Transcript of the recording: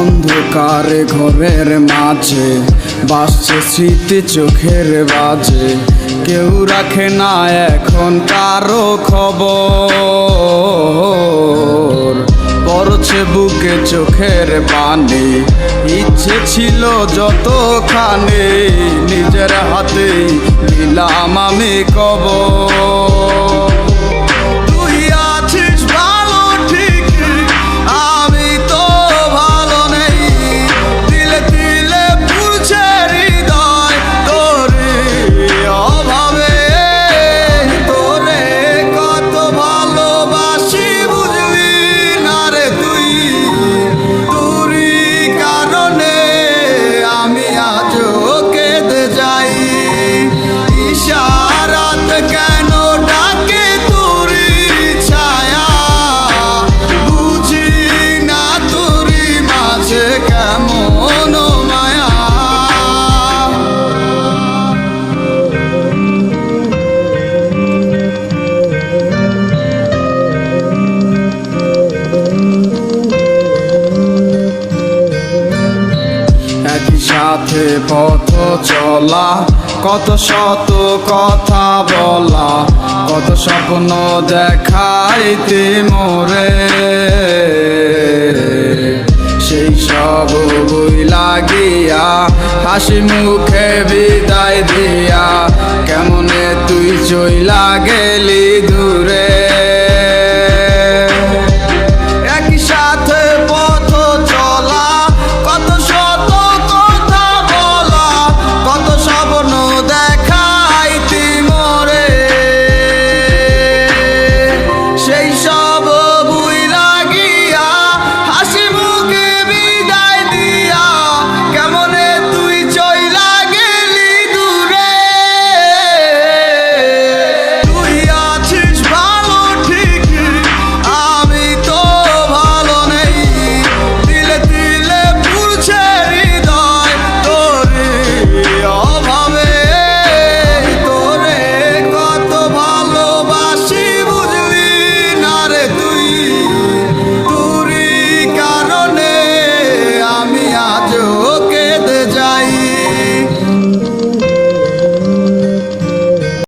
অন্ধকারে ঘরের মাঝে, বাসছে স্মৃতি চোখের বাজে। কেউ রাখে না এখন কারও খবর। পড়ছে বুকে চোখের পানি, ইচ্ছে ছিল যতখানি। নিজের হাতে দিলাম আমি কবর। সাথে পথ চলা, কত শত কথা বলা, কত স্বপ্ন দেখাইতে মোরে। সেই সব বই লাগিয়া, হাসি মুখে বিদায় দিয়া, কেমনে তুই চইলা গেলি দূরে? একই সাথে